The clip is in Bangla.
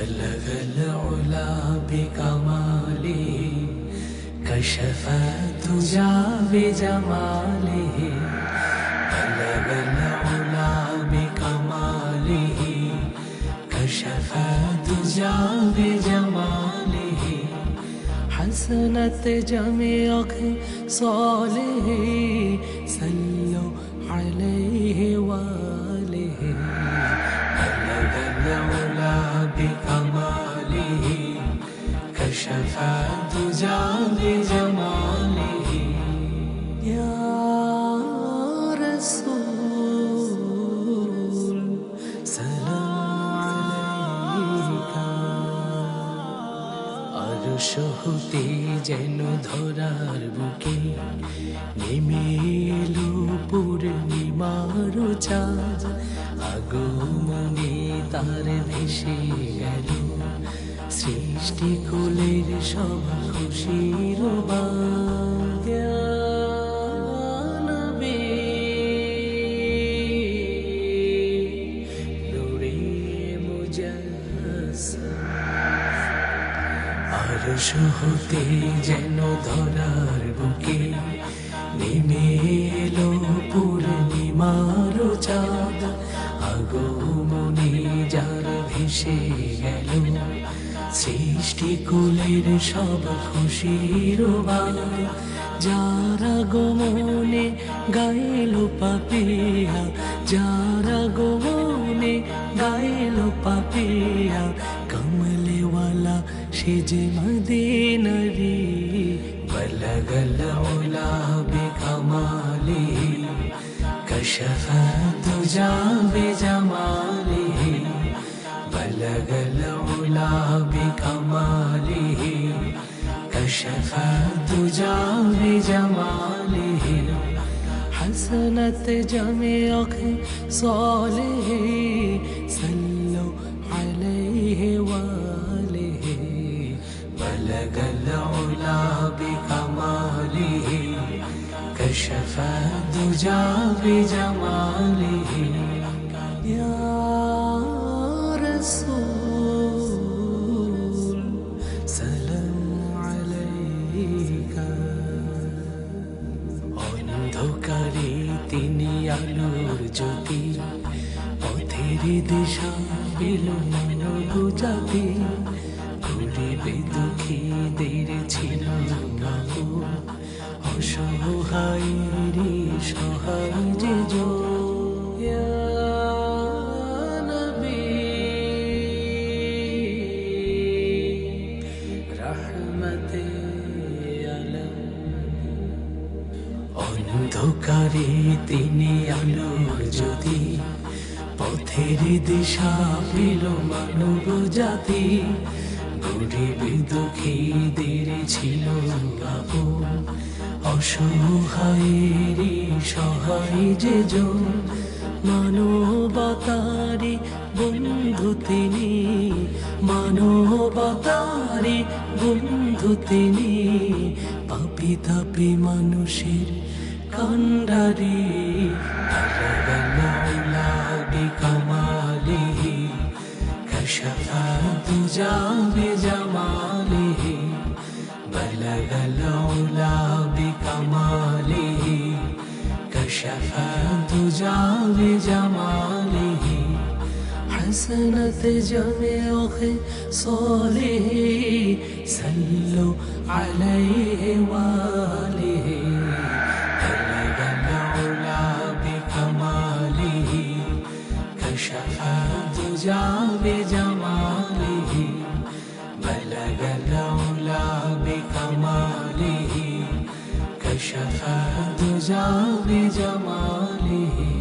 بلغ العلا بكماله كشف الدجى بجماله. بلغ العلا بكماله كشف الدجى بجماله. حسنت جميع صالح صلوا عليه وآله. আরও সহতে যেন ধরার বুকে নেমে এলো পূর্ণিমার চাঁদ আগমনে তার ভেসে গেল সৃষ্টি কুলের সব খুশির বাদ। আর সহতে যেন ধরার বুকে নেমে এলো পূর্ণিমার চাঁদ। আগমনে যার ভেসে গেল, সৃষ্টি কুলের সব খুশির যারা গমনে গাইল পাপিয়া, যারা গমনে গাইল পাপিয়া ಹಿಜ್ಮದೆ ನವಿ ಬಲಗಲ ಉಲಾಬಿ ಕಮಾಲಿ ಕಶಫ ತುಜಾ ಬಿ ಜಮಾಲಿ ಬಲಗಲ ಉಲಾಬಿ ಕಮಾಲಿ ಕಶಫ ತುಜಾ ಬಿ ಜಮಾಲಿ حسنت جميعك صالحي سلم كشف الدجى بجماله يا رسول سلام عليك অন্ধকারে তিনি আলোর জ্যোতি পথের দিশা পেল মানব জাতি গরিবে দুঃখীদের ছিল বাবু অসহায়েরই সহায় যে রহমতে আলম অন্ধকারে তিনি আলোর জ্যোতি, পথের দিশা পেল মানব জাতি। গরিব দুঃখীদের ছিল বাবু অসহায়ী সহায় যে জন মানবতারি বন্ধু তিনি। মানবতারি বন্ধু তিনি। পাপি তাপি মানুষের কান্ডারি কামালি। কশফা তু যাবে যা شفعت جعل بجماله حسنت جميع خصاله سلوا عليه واله بلغ العلا بكماله كشفعت جعل بجماله شفاء بجعب جماله